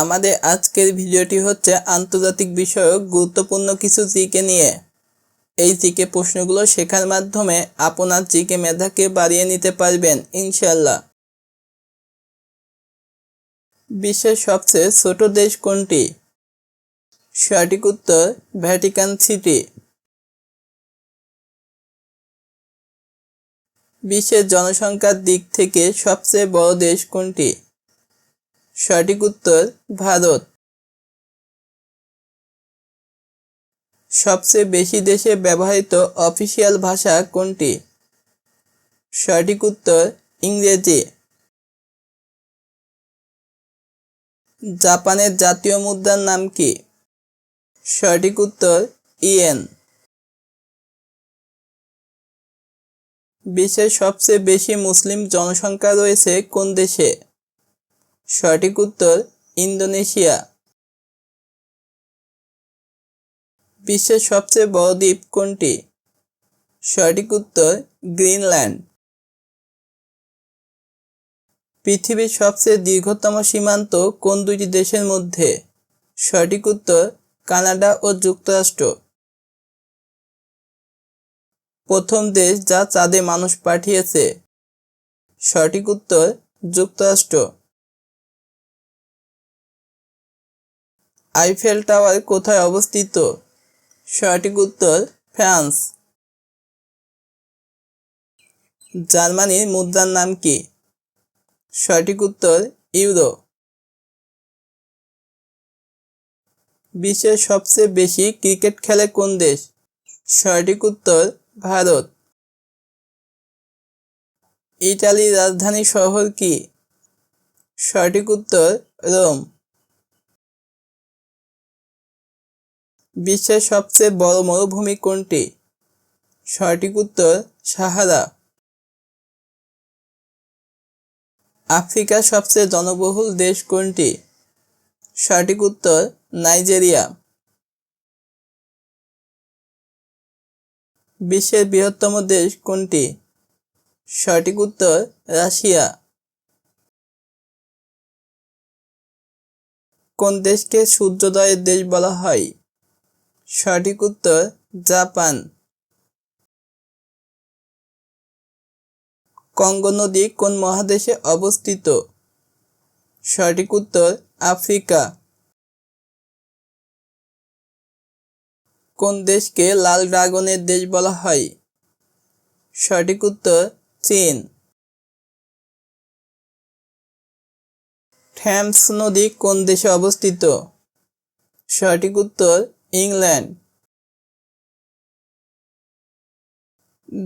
আমাদের আজকের ভিডিওটি হচ্ছে আন্তর্জাতিক বিষয়ক গুরুত্বপূর্ণ কিছু জিকে নিয়ে। এই জিকে প্রশ্নগুলো শেখার মাধ্যমে আপনার জিকে মেধাকে বাড়িয়ে নিতে পারবেন ইনশাল্লাহ বিশ্বের সবচেয়ে ছোট দেশ কোনটি? সঠিক উত্তর, ভ্যাটিকান সিটি। বিশ্বের জনসংখ্যার দিক থেকে সবচেয়ে বড় দেশ কোনটি? সঠিক উত্তর ভারত। সবচেয়ে বেশি দেশে ব্যবহৃত অফিসিয়াল ভাষা কোনটি? সঠিক উত্তর ইংরেজি। জাপানের জাতীয় মুদ্রার নাম কি? সঠিক উত্তর ইয়েন। বিশ্বের সবচেয়ে বেশি মুসলিম জনসংখ্যা রয়েছে কোন দেশে? সঠিক উত্তর ইন্দোনেশিয়া। বিশ্বের সবচেয়ে বড় দ্বীপ কোনটি? সঠিক উত্তর গ্রিনল্যান্ড। পৃথিবীর সবচেয়ে দীর্ঘতম সীমান্ত কোন দুইটি দেশের মধ্যে? সঠিক উত্তর কানাডা ও যুক্তরাষ্ট্র। প্রথম দেশ যা চাঁদে মানুষ পাঠিয়েছে। সঠিক উত্তর যুক্তরাষ্ট্র। আইফেল টাওয়ার কোথায় অবস্থিত? সঠিক উত্তর, ফ্রান্স। জার্মানির মুদ্রার নাম কি? সঠিক উত্তর, ইউরো। বিশ্বের সবচেয়ে বেশি ক্রিকেট খেলে কোন দেশ? সঠিক উত্তর, ভারত। ইটালির রাজধানী শহর কি? সঠিক উত্তর, রোম। বিশ্বের সবচেয়ে বড় মরুভূমি কোনটি? সঠিক উত্তর, সাহারা। আফ্রিকার সবচেয়ে জনবহুল দেশ কোনটি? সঠিক উত্তর, নাইজেরিয়া। বিশ্বের বৃহত্তম দেশ কোনটি? সঠিক উত্তর, রাশিয়া। কোন দেশকে সূর্যোদয়ের দেশ বলা হয়? সঠিক উত্তর, জাপান। কঙ্গো নদী কোন মহাদেশে অবস্থিত? সঠিক উত্তর, আফ্রিকা। কোন দেশকে লাল ড্রাগনের দেশ বলা হয়? সঠিক উত্তর, চীন। থ্যামস নদী কোন দেশে অবস্থিত? সঠিক উত্তর ইংল্যান্ড।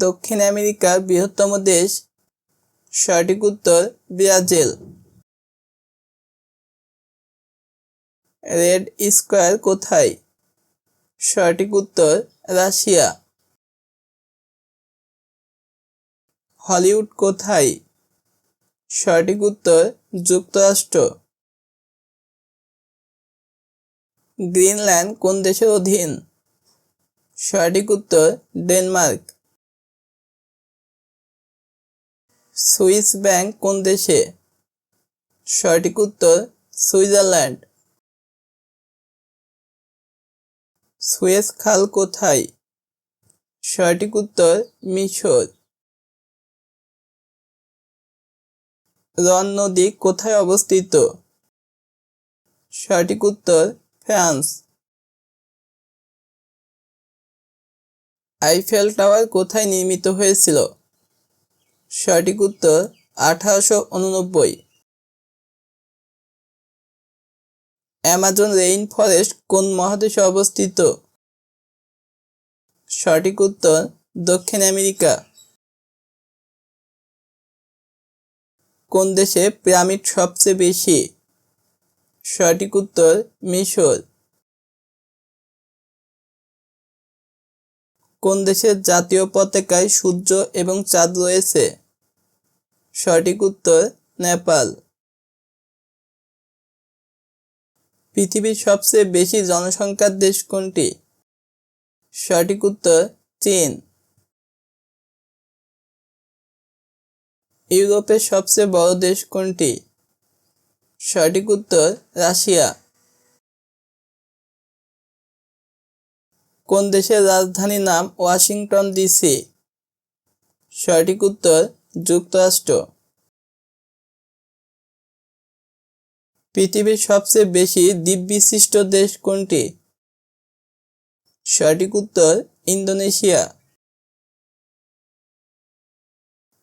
দক্ষিণ আমেরিকার বৃহত্তম দেশ, সঠিক উত্তর ব্রাজিল। রেড স্কোয়ার কোথায়? সঠিক উত্তর রাশিয়া। হলিউড কোথায়? সঠিক উত্তর যুক্তরাষ্ট্র। গ্রিনল্যান্ড কোন দেশের অধীন? সঠিক উত্তর, ডেনমার্ক। সুইস ব্যাংক কোন দেশে? সঠিক উত্তর, সুইজারল্যান্ড। সুয়েজ খাল কোথায়? সঠিক উত্তর, মিশর। রন নদী কোথায় অবস্থিত? সঠিক উত্তর ফ্রান্স। আইফেল টাওয়ার কোথায় নির্মিত হয়েছিল? সঠিক উত্তর, আঠারোশো উননব্বই। অ্যামাজন রেইন ফরেস্ট কোন মহাদেশে অবস্থিত? সঠিক উত্তর, দক্ষিণ আমেরিকা। কোন দেশে পিরামিড সবচেয়ে বেশি? সঠিক উত্তর মিশর। কোন দেশের জাতীয় পতাকায় সূর্য এবং চাঁদ রয়েছে? সঠিক উত্তর, নেপাল। পৃথিবীর সবচেয়ে বেশি জনসংখ্যার দেশ কোনটি? সঠিক উত্তর, চীন। ইউরোপের সবচেয়ে বড় দেশ কোনটি? সঠিক উত্তর রাশিয়া। কোন দেশের রাজধানীর নাম ওয়াশিংটন ডিসি? সঠিক উত্তর যুক্তরাষ্ট্র। পৃথিবীর সবচেয়ে বেশি দ্বীপ বিশিষ্ট দেশ কোনটি? সঠিক উত্তর ইন্দোনেশিয়া।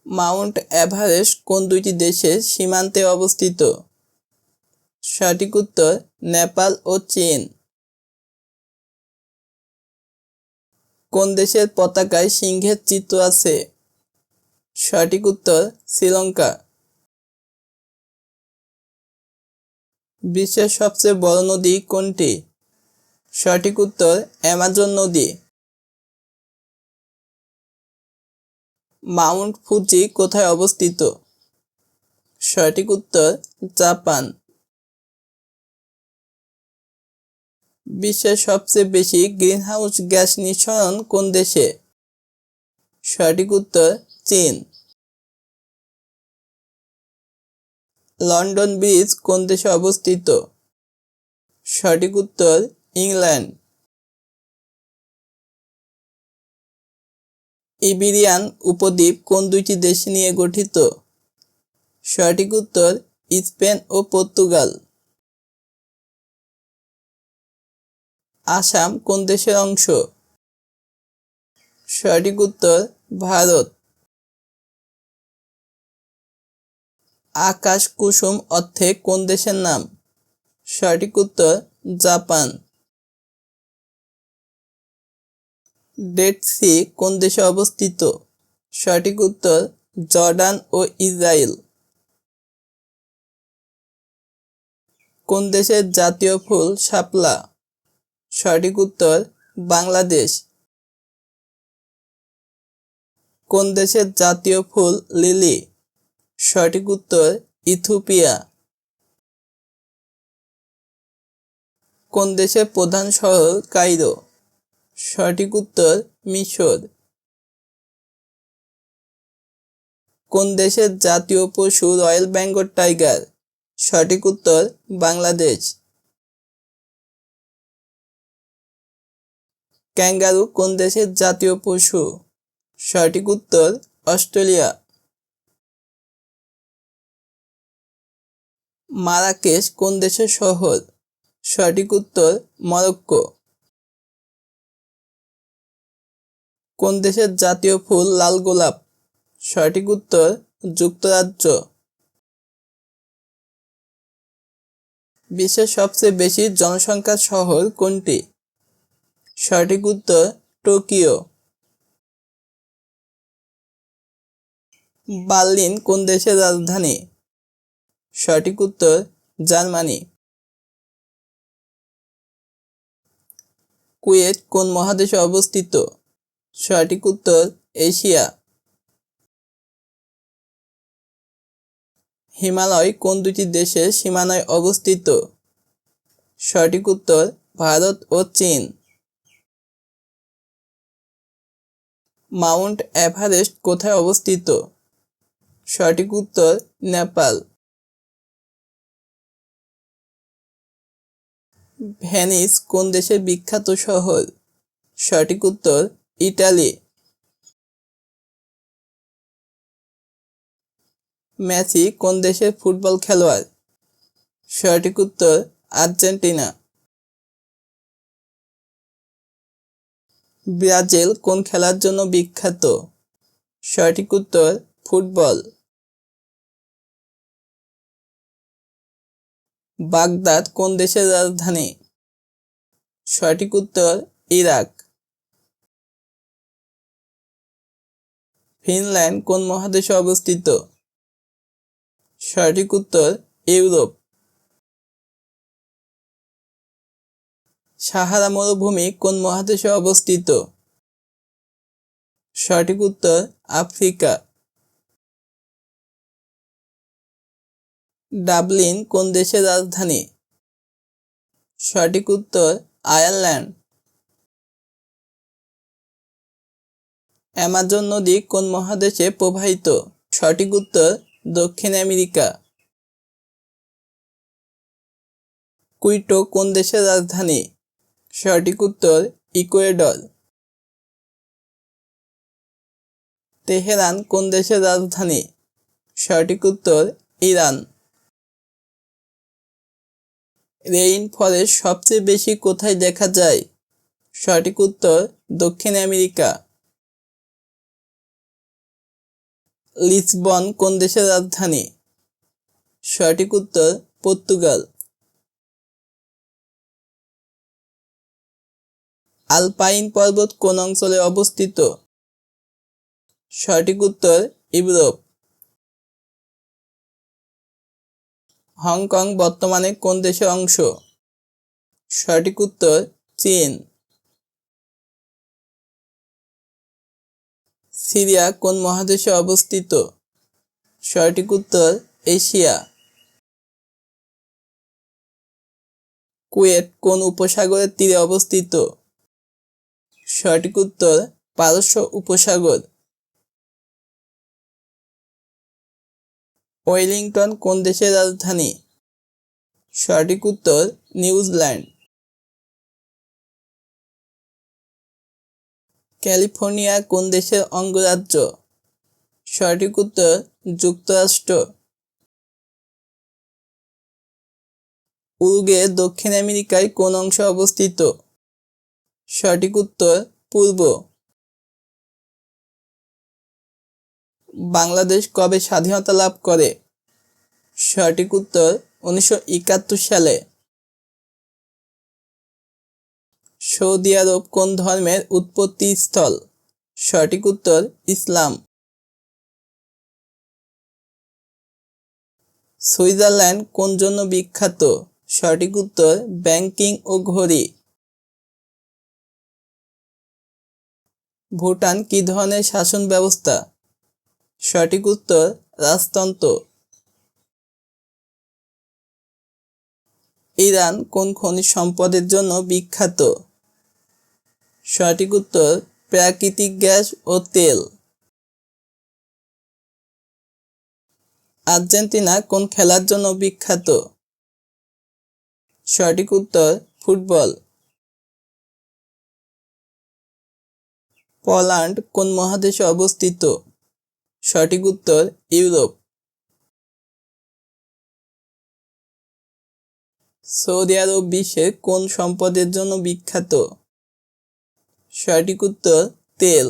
মাউন্ট এভারেস্ট কোন দুইটি দেশের সীমান্তে অবস্থিত? সঠিক উত্তর নেপাল ও চীন। কোন দেশের পতাকায় সিংহের চিত্র আছে? সঠিক উত্তর শ্রীলঙ্কা। বিশ্বের সবচেয়ে বড় নদী কোনটি? সঠিক উত্তর অ্যামাজন নদী। মাউন্ট ফুজি কোথায় অবস্থিত? সঠিক উত্তর জাপান। বিশ্বের সবচেয়ে বেশি গ্রিনহাউস গ্যাস নিঃসরণ কোন দেশে? সঠিক উত্তর, চীন। লন্ডন ব্রিজ কোন দেশে অবস্থিত? সঠিক উত্তর, ইংল্যান্ড। ইবিরিয়ান উপদ্বীপ কোন দুইটি দেশ নিয়ে গঠিত? সঠিক উত্তর, স্পেন ও পর্তুগাল। আসাম কোন দেশের অংশ? সঠিক উত্তর, ভারত। আকাশ কুসুম অর্থে কোন দেশের নাম? সঠিক উত্তর, জাপান। ডেড সি কোন দেশে অবস্থিত? সঠিক উত্তর, জর্ডান ও ইসরায়েল কোন দেশের জাতীয় ফুল শাপলা? সঠিক উত্তর বাংলাদেশ। কোন দেশের জাতীয় ফুল লিলি? সঠিক উত্তর ইথিওপিয়া। কোন দেশের প্রধান শহর কাইরো? সঠিক উত্তর মিশর। কোন দেশের জাতীয় পশু রয়্যাল বেঙ্গল টাইগার? সঠিক উত্তর বাংলাদেশ। ক্যাঙ্গারু কোন দেশের জাতীয় পশু? সঠিক উত্তর, অস্ট্রেলিয়া। মারাকেশ কোন দেশের শহর? সঠিক উত্তর, মরক্কো। কোন দেশের জাতীয় ফুল লাল গোলাপ? সঠিক উত্তর, যুক্তরাজ্য। বিশ্বের সবচেয়ে বেশি জনসংখ্যার শহর কোনটি? সঠিক উত্তর টোকিও। বার্লিন কোন দেশের রাজধানী? সঠিক উত্তর জার্মানি। কুয়েত কোন মহাদেশে অবস্থিত? সঠিক উত্তর এশিয়া। হিমালয় কোন দুটি দেশের সীমানায় অবস্থিত? সঠিক উত্তর ভারত ও চীন। মাউন্ট এভারেস্ট কোথায় অবস্থিত? সঠিক উত্তর, নেপাল। ভেনিস কোন দেশের বিখ্যাত শহর? সঠিক উত্তর, ইটালি। মেসি কোন দেশের ফুটবল খেলোয়াড়? সঠিক উত্তর, আর্জেন্টিনা। ব্রাজিল কোন খেলার জন্য বিখ্যাত? সঠিক উত্তর, ফুটবল। বাগদাদ কোন দেশের রাজধানী? সঠিক উত্তর, ইরাক। ফিনল্যান্ড কোন মহাদেশে অবস্থিত? সঠিক উত্তর, ইউরোপ। সাহারা মরুভূমি কোন মহাদেশে অবস্থিত? সঠিক উত্তর, আফ্রিকা। ডাবলিন কোন দেশের রাজধানী? সঠিক উত্তর, আয়ারল্যান্ড। অ্যামাজন নদী কোন মহাদেশে প্রবাহিত? সঠিক উত্তর, দক্ষিণ আমেরিকা। কুইটো কোন দেশের রাজধানী? সঠিক উত্তর ইকুয়েডর। তেহরান কোন দেশের রাজধানী? সঠিক উত্তর ইরান। রেইন ফরেস্ট সবচেয়ে বেশি কোথায় দেখা যায়? সঠিক উত্তর দক্ষিণ আমেরিকা। লিসবন কোন দেশের রাজধানী? সঠিক উত্তর পর্তুগাল। আলপাইন পর্বত কোন অঞ্চলে অবস্থিত? সঠিক উত্তর ইউরোপ। হংকং বর্তমানে কোন দেশের অংশ? সঠিক উত্তর চীন। সিরিয়া কোন মহাদেশে অবস্থিত? সঠিক উত্তর এশিয়া। কুয়েত কোন উপসাগরের তীরে অবস্থিত? সঠিক উত্তর পারস্য উপসাগর। ওয়েলিংটন কোন দেশের রাজধানী? সঠিক উত্তর নিউজিল্যান্ড। ক্যালিফোর্নিয়া কোন দেশের অঙ্গরাজ্য? সঠিক উত্তর যুক্তরাষ্ট্র। উরুগে দক্ষিণ আমেরিকায় কোন অংশে অবস্থিত? সঠিক উত্তর পূর্ব। বাংলাদেশ কবে স্বাধীনতা লাভ করে? সঠিক উত্তর উনিশশো একাত্তর সালে। সৌদি আরব কোন ধর্মের উৎপত্তি স্থল? সঠিক উত্তর ইসলাম। সুইজারল্যান্ড কোন জন্য বিখ্যাত? সঠিক উত্তর ব্যাংকিং ও ঘড়ি। ভুটান কি ধরনের শাসন ব্যবস্থা? সঠিক উত্তর, রাজতন্ত্র। ইরান কোন খনিজ সম্পদের জন্য বিখ্যাত? সঠিক উত্তর, প্রাকৃতিক গ্যাস ও তেল। আর্জেন্টিনা কোন খেলার জন্য বিখ্যাত? সঠিক উত্তর, ফুটবল। পোল্যান্ড কোন মহাদেশে অবস্থিত? সঠিক উত্তর, ইউরোপ। সৌদি আরব বিশ্বের কোন সম্পদের জন্য বিখ্যাত? সঠিক উত্তর, তেল।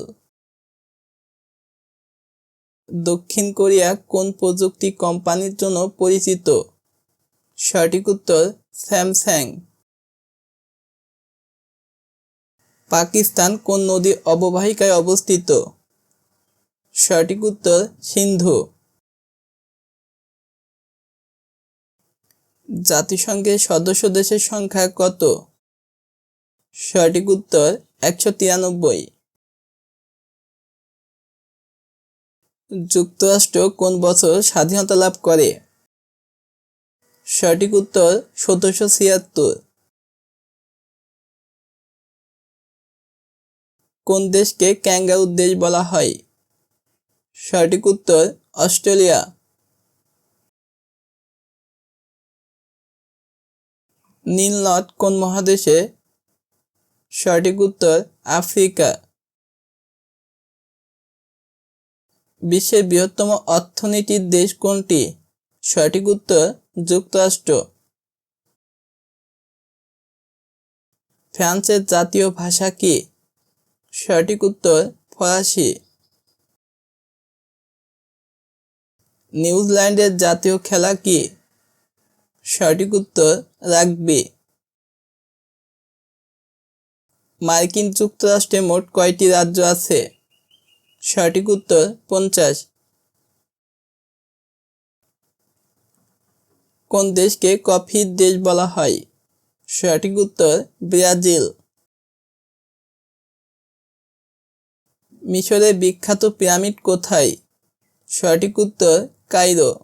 দক্ষিণ কোরিয়া কোন প্রযুক্তি কোম্পানির জন্য পরিচিত? সঠিক উত্তর, স্যামসাং। পাকিস্তান কোন নদীর অববাহিকায় অবস্থিত? সঠিক উত্তর, সিন্ধু। জাতিসংঘের সদস্য দেশের সংখ্যা কত? সঠিক উত্তর, একশো তিরানব্বই। যুক্তরাষ্ট্র কোন বছর স্বাধীনতা লাভ করে? সঠিক উত্তর, সতেরোশো ছিয়াত্তর। কোন দেশকে ক্যাঙ্গারুর দেশ বলা হয়? সঠিক উত্তর, অস্ট্রেলিয়া। নীল নদ কোন মহাদেশে? সঠিক উত্তর, আফ্রিকা। বিশ্বের বৃহত্তম অর্থনীতির দেশ কোনটি? সঠিক উত্তর, যুক্তরাষ্ট্র। ফ্রান্সের জাতীয় ভাষা কি? সঠিক উত্তর ফরাসি। নিউজিল্যান্ডের জাতীয় খেলা কি? সঠিক উত্তর রাগবি। মার্কিন যুক্তরাষ্ট্রে মোট কয়টি রাজ্য আছে? সঠিক উত্তর পঞ্চাশ। কোন দেশকে কফির দেশ বলা হয়? সঠিক উত্তর ব্রাজিল। মিশরের বিখ্যাত পিরামিড কোথায়? সঠিক উত্তর, কায়রো।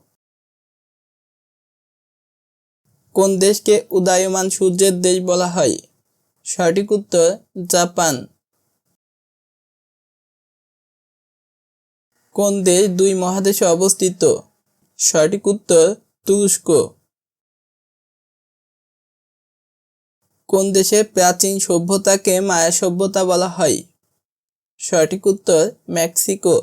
কোন দেশকে উদীয়মান সূর্যের দেশ বলা হয়? সঠিক উত্তর, জাপান। কোন দেশ দুই মহাদেশে অবস্থিত? সঠিক উত্তর, তুরস্ক। কোন দেশে প্রাচীন সভ্যতাকে মায়া সভ্যতা বলা হয়? সঠিক উত্তর মেক্সিকো।